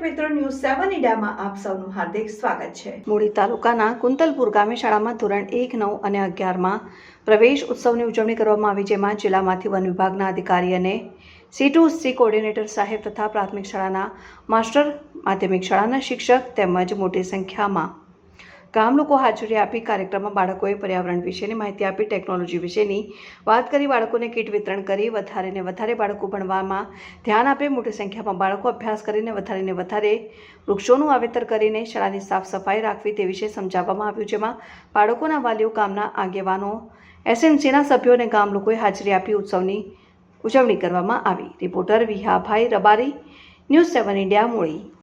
મીડિયામાં આપ સૌનું હાર્દિક સ્વાગત છે. મૂળી તાલુકાના કુંતલપુર ગામે શાળામાં ધોરણ એક, નવ અને અગિયારમાં પ્રવેશ ઉત્સવની ઉજવણી કરવામાં આવી, જેમાં જિલ્લામાંથી વન વિભાગના અધિકારી અને સી ટુ સી કોર્ડિનેટર સાહેબ તથા પ્રાથમિક શાળાના માસ્ટર, માધ્યમિક શાળાના શિક્ષક તેમજ મોટી સંખ્યામાં ગામ લોકો હાજરી આપી કાર્યક્રમમાં બાળકોએ પર્યાવરણ વિશેની માહિતી આપી, ટેકનોલોજી વિશેની વાત કરી, બાળકોને કીટ વિતરણ કરી, વધારે ને વધારે બાળકો ભણવામાં ધ્યાન આપે, મોટી સંખ્યામાં બાળકો અભ્યાસ કરીને વધારે ને વધારે વૃક્ષોનું વાવેતર કરીને શાળાની સાફ સફાઈ રાખવી તે વિશે સમજાવવામાં આવ્યું, જેમાં બાળકોના વાલીઓ, ગામના આગેવાનો, એસએમસીના સભ્યો અને ગામ લોકોએ હાજરી આપી ઉત્સવની ઉજવણી કરવામાં આવી. Reporter Vihabhai Rabari, news seven India, Muli.